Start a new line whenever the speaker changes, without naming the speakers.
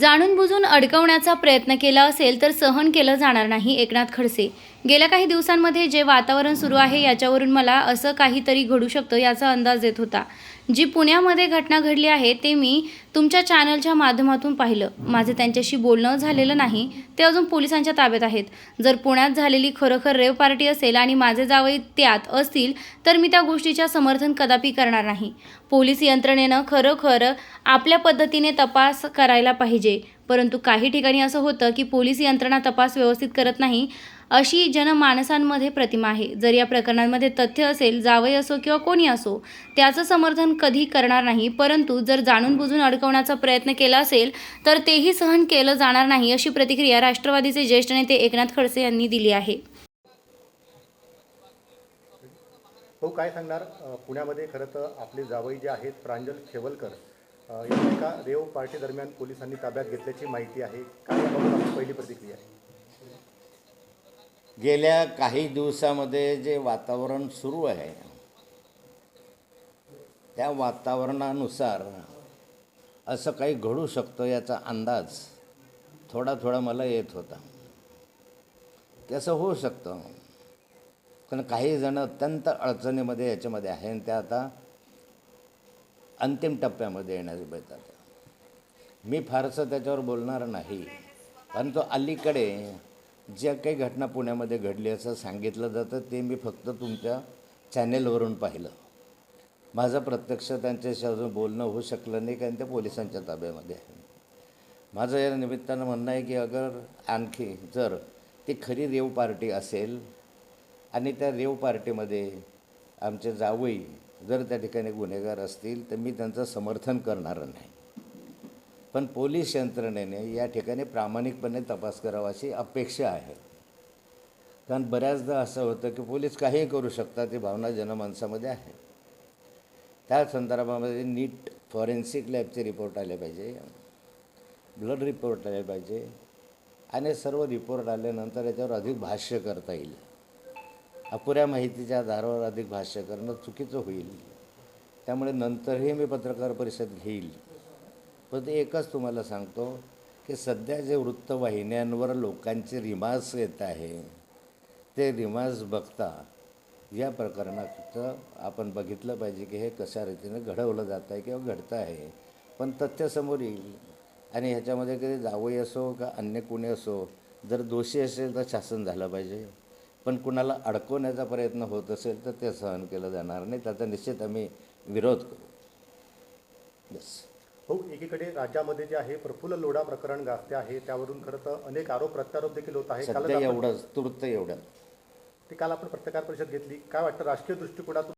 जाणून बुजून अडकवण्याचा प्रयत्न केला असेल तर सहन केलं जाणार नाही एकनाथ खडसे. गेल्या काही दिवसांमध्ये जे वातावरण सुरू आहे याच्यावरून मला असं काहीतरी घडू शकतं याचा अंदाज येत होता. जी पुण्यामध्ये घटना घडली आहे ते मी तुमच्या चॅनलच्या माध्यमातून पाहिलं. माझे त्यांच्याशी बोलणं झालेलं नाही ते अजून पोलिसांच्या ताब्यात आहेत. जर पुण्यात झालेली खरोखर रेव पार्टी असेल आणि माझे जावई त्यात असतील तर मी त्या गोष्टीच्या समर्थन कदापि करणार नाही. पोलीस यंत्रणेनं खरोखर आपल्या पद्धतीने तपास करायला पाहिजे. परंतु काही ठिकाणी असं होतं की पोलीस यंत्रणा तपास व्यवस्थित करत नाही. अशी जनमानसांमध्ये प्रतिमा आहे. जर या प्रकरणांमध्ये तथ्य असेल जावई असो किंवा कोणी असो त्याचं समर्थन कधी करणार नाही. परंतु जर जाणून बुजून अडकवण्याचा प्रयत्न केला असेल तर तेही सहन केलं जाणार नाही अशी प्रतिक्रिया राष्ट्रवादीचे ज्येष्ठ नेते एकनाथ खडसे यांनी दिली आहे.
हो काय सांगणार? पुण्यामध्ये खरं तर आपले जावई जे आहेत प्रांजल खेवलकर अ, यांना एका रेव पार्टी दरम्यान पोलिसांनी ताब्यात घेतल्याची माहिती आहे. काय याबाबत पहिली प्रतिक्रिया आहे?
गेल्या काही दिवसामध्ये जे वातावरण सुरू आहे त्या वातावरणानुसार असं काही घडू शकतं याचा अंदाज थोडा थोडा मला येत होता. की असं होऊ शकतं. पण काही जण अत्यंत अडचणीमध्ये याच्यामध्ये आहे आणि त्या आता अंतिम टप्प्यामध्ये येण्यास बेतात मी फारसं त्याच्यावर बोलणार नाही. कारण तो अलीकडे ज्या काही घटना पुण्यामध्ये घडली असं सांगितलं जातं ते मी फक्त तुमच्या चॅनेलवरून पाहिलं. माझं प्रत्यक्ष त्यांच्याशी अजून बोलणं होऊ शकलं नाही कारण ते पोलिसांच्या ताब्यामध्ये आहे. माझं या निमित्तानं म्हणणं आहे की अगर आणखी जर ती खरी रेव पार्टी असेल आणि त्या रेव पार्टीमध्ये आमचे जावई जर त्या ठिकाणी गुन्हेगार असतील तर मी त्यांचं समर्थन करणार नाही. पण पोलीस यंत्रणेने या ठिकाणी प्रामाणिकपणे तपास करावा अशी अपेक्षा आहे. कारण बऱ्याचदा असं होतं की पोलीस काहीही करू शकतात ही भावना जनमानसामध्ये आहे. त्या संदर्भामध्ये नीट फॉरेन्सिक लॅबचे रिपोर्ट आले पाहिजे ब्लड रिपोर्ट आले पाहिजे आणि सर्व रिपोर्ट आल्यानंतर याच्यावर अधिक भाष्य करता येईल. अपुऱ्या माहितीच्या आधारावर अधिक भाष्य करणं चुकीचं होईल. त्यामुळे नंतरही मी पत्रकार परिषद घेईल. पण ते एकच तुम्हाला सांगतो की सध्या जे वृत्तवाहिन्यांवर लोकांचे रिमाज येत आहे ते रिमाज बघता या प्रकरणात आपण बघितलं पाहिजे की हे कशा रीतीने घडवलं जात आहे किंवा घडतं आहे. पण तथ्य समोर येईल. आणि ह्याच्यामध्ये कधी जावई असो का अन्य कोणी असो जर दोषी असेल तर शासन झालं पाहिजे. पण कुणाला अडकवण्याचा प्रयत्न होत असेल तर ते सहन केलं जाणार नाही. त्याचा निश्चित आम्ही विरोध करू. बस.
हो एकीकडे राज्यामध्ये जे आहे प्रफुल्ल लोढा प्रकरण गाजते आहे. त्यावरून खरं तर अनेक आरोप प्रत्यारोप देखील होत आहे.
सध्या
आपण-
एवढंच तुर्त एवढं.
ते काल आपण पत्रकार परिषद घेतली. काय वाटतं राजकीय दृष्टिकोनातून